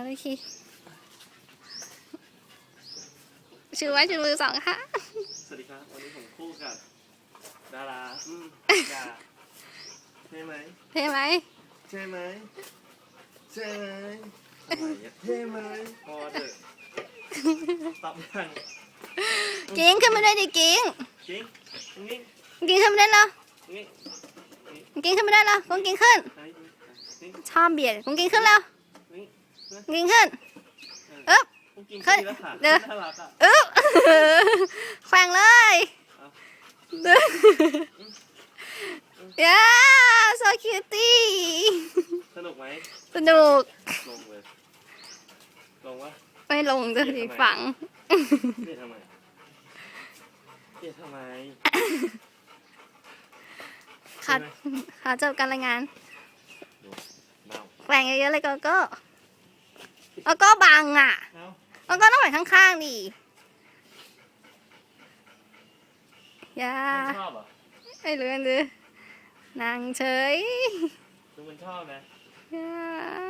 เอาเลยคีชูไว้ชูมือสองค่ะ สวัสดีครับ วันนี้ผมคู่กับดาราอืมดาใช่ไหมเท่ไหม ใช่ไหมใช่ไหมอะไรอะใช่ไหมพอเถอะตอบยังกิ้งขึ้นมาด้วยดิกิ้ง จริงงี้กิ้งขึ้นมาได้แล้วงี้กิ้งขึ้นมาได้แล้วกุ้งกิ้งขึ้นไอ้นี่ชอบเบียดกุ้งกิ้งขึ้นแล้วนี่ กิ้งขึ้นอึ๊บกุ๊กกิ๊งขึ้นดีแล้วค่ะเดี๋ยวน่ารักอะอึ๊บแขว่งเลยเอาย้า so cutie สนุกไหม สนุก ลงเลย ลงวะ ไม่ลงจะอีกฝั่งเรียกทำไมเรียกทำไมค่ะค่ะจบการรายงานเมาแขว่งเยอะๆเลยโก็ก็ แล้วก็บังอะ เอ้าแล้วก็ต้องแขว่งข้างๆดิอย่ามันชอบเหรอไม่รู้อันดือนั่งเฉยคือมันชอบนะ อย่านานเดี๋ยวอัพช้า